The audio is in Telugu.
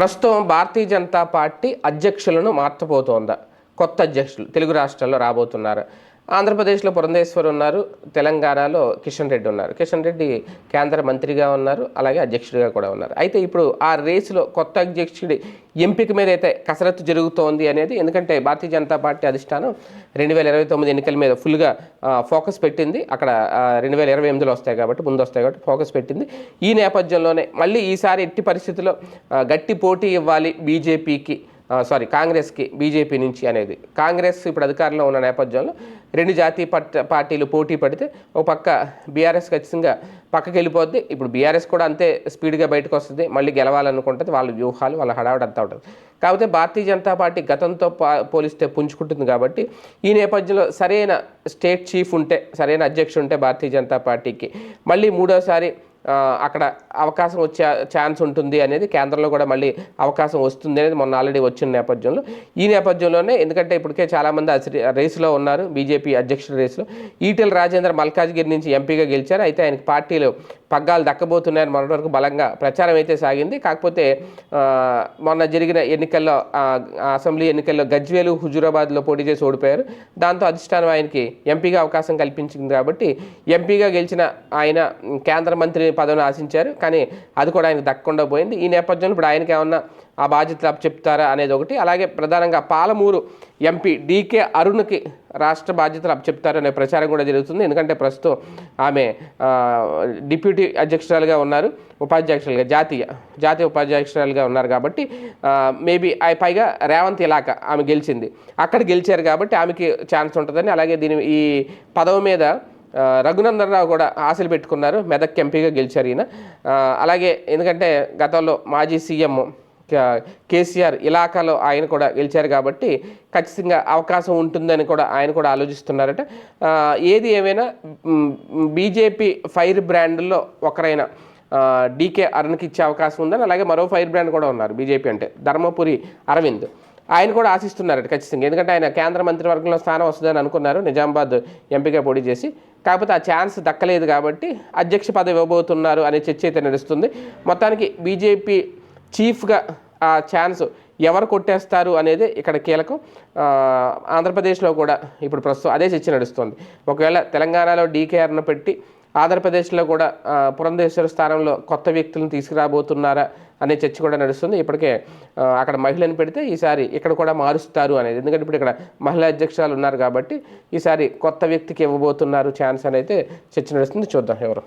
ప్రస్తుతం భారతీయ జనతా పార్టీ అధ్యక్షులను మార్చబోతోందా. కొత్త అధ్యక్షులు తెలుగు రాష్ట్రాల్లో రాబోతున్నారు. ఆంధ్రప్రదేశ్లో పురంధేశ్వర్ ఉన్నారు తెలంగాణలో కిషన్ రెడ్డి ఉన్నారు. కిషన్ రెడ్డి కేంద్ర మంత్రిగా ఉన్నారు అలాగే అధ్యక్షుడిగా కూడా ఉన్నారు. అయితే ఇప్పుడు ఆ రేసులో కొత్త అధ్యక్షుడి ఎంపిక మీద అయితే కసరత్తు జరుగుతోంది అనేది ఎందుకంటే భారతీయ జనతా పార్టీ అధిష్టానం రెండు వేల ఇరవై తొమ్మిది ఎన్నికల మీద ఫుల్గా ఫోకస్ పెట్టింది. అక్కడ రెండు వేల ఇరవై ఎనిమిదిలో వస్తాయి కాబట్టి ముందు వస్తాయి కాబట్టి ఫోకస్ పెట్టింది. ఈ నేపథ్యంలోనే మళ్ళీ ఈసారి ఎట్టి పరిస్థితుల్లో గట్టి పోటీ ఇవ్వాలి బీజేపీకి. సారీ కాంగ్రెస్కి బీజేపీ నుంచి అనేది. కాంగ్రెస్ ఇప్పుడు అధికారంలో ఉన్న నేపథ్యంలో రెండు జాతీయ పట్- పార్టీలు పోటీ పడితే ఒక పక్క బీఆర్ఎస్ ఖచ్చితంగా పక్కకి వెళ్ళిపోద్ది ఇప్పుడు బీఆర్ఎస్ కూడా అంతే స్పీడ్గా బయటకు వస్తుంది మళ్ళీ గెలవాలనుకుంటుంది. వాళ్ళ వ్యూహాలు వాళ్ళ హడావుడి అంతా ఉంటుంది. కాకపోతే భారతీయ జనతా పార్టీ గతంతో పా- పోలిస్తే పుంజుకుంటుంది కాబట్టి ఈ నేపథ్యంలో సరైన స్టేట్ చీఫ్ ఉంటే సరైన అధ్యక్షుడు ఉంటే భారతీయ జనతా పార్టీకి. మళ్ళీ మూడోసారి అక్కడ అవకాశం వచ్చే ఛాన్స్ ఉంటుంది అనేది కేంద్రంలో కూడా మళ్ళీ అవకాశం వస్తుంది అనేది మొన్న ఆల్రెడీ వచ్చిన నేపథ్యంలో. ఈ నేపథ్యంలోనే ఎందుకంటే ఇప్పటికే చాలామంది అసలు రేసులో ఉన్నారు బీజేపీ అధ్యక్షుల రేసులో. ఈటెల రాజేంద్ర మల్కాజ్గిరి నుంచి ఎంపీగా గెలిచారు. అయితే ఆయనకి పార్టీలు పగ్గాలు దక్కబోతున్నాయని మొన్నటి వరకు బలంగా ప్రచారం అయితే సాగింది. కాకపోతే మొన్న జరిగిన ఎన్నికల్లో అసెంబ్లీ ఎన్నికల్లో గజ్వేలు హుజూరాబాద్లో పోటీ చేసి ఓడిపోయారు. దాంతో అధిష్టానం ఆయనకి ఎంపీగా అవకాశం కల్పించింది కాబట్టి ఎంపీగా గెలిచిన ఆయన కేంద్ర మంత్రి పదవిని ఆశించారు. కానీ అది కూడా ఆయనకు దక్కకుండా పోయింది. ఈ నేపథ్యంలో ఇప్పుడు ఆయనకి ఏమన్నా ఆ బాధ్యతలు చెప్తారా అనేది ఒకటి. అలాగే ప్రధానంగా పాలమూరు ఎంపీ డీకే అరుణ్కి రాష్ట్ర బాధ్యతలు అప్పచెప్తారనే అనే ప్రచారం కూడా జరుగుతుంది. ఎందుకంటే ప్రస్తుతం ఆమె డిప్యూటీ అధ్యక్షురాలుగా ఉన్నారు. ఉపాధ్యక్షులుగా జాతీయ జాతీయ ఉపాధ్యక్షురాలుగా ఉన్నారు కాబట్టి మేబీ పైగా రేవంత్ ఇలాక ఆమె గెలిచింది. అక్కడ గెలిచారు కాబట్టి ఆమెకి ఛాన్స్ ఉంటుందని. అలాగే దీని ఈ పదవి మీద రఘునందన్ రావు కూడా ఆశలు పెట్టుకున్నారు మెదక్ ఎంపీగా గెలిచారు ఈయన. అలాగే ఎందుకంటే గతంలో మాజీ సీఎం కేసీఆర్ ఇలాకాలో ఆయన కూడా గెలిచారు కాబట్టి ఖచ్చితంగా అవకాశం ఉంటుందని కూడా ఆయన కూడా ఆలోచిస్తున్నారట. ఏది ఏమైనా బీజేపీ ఫైర్ బ్రాండ్లో ఒకరైన డీకే అరుణ్కి ఇచ్చే అవకాశం ఉందని అలాగే మరో ఫైర్ బ్రాండ్ కూడా ఉన్నారు బీజేపీ అంటే ధర్మపురి అరవింద్. ఆయన కూడా ఆశిస్తున్నారట ఖచ్చితంగా. ఎందుకంటే ఆయన కేంద్ర మంత్రివర్గంలో స్థానం వస్తుందని అనుకున్నారు. నిజామాబాద్ ఎంపీగా పోటీ చేసి. కాకపోతే ఆ ఛాన్స్ దక్కలేదు కాబట్టి అధ్యక్ష పదవి ఇవ్వబోతున్నారు అనే చర్చ అయితే నడుస్తుంది. మొత్తానికి బీజేపీ చీఫ్గా ఆ ఛాన్స్ ఎవరు కొట్టేస్తారు అనేది ఇక్కడ కీలకం. ఆంధ్రప్రదేశ్లో కూడా ఇప్పుడు ప్రస్తుతం అదే చర్చ నడుస్తుంది. ఒకవేళ తెలంగాణలో డీకేఆర్ను పెట్టి ఆంధ్రప్రదేశ్లో కూడా పురంధేశ్వర స్థానంలో కొత్త వ్యక్తులను తీసుకురాబోతున్నారా అనే చర్చ కూడా నడుస్తుంది. ఇప్పటికే అక్కడ మహిళను పెడితే ఈసారి ఇక్కడ కూడా మారుస్తారు అనేది. ఎందుకంటే ఇప్పుడు ఇక్కడ మహిళా అధ్యక్షురాలు ఉన్నారు కాబట్టి ఈసారి కొత్త వ్యక్తికి ఇవ్వబోతున్నారు ఛాన్స్ అనేది చర్చ నడుస్తుంది. చూద్దాం ఎవరు.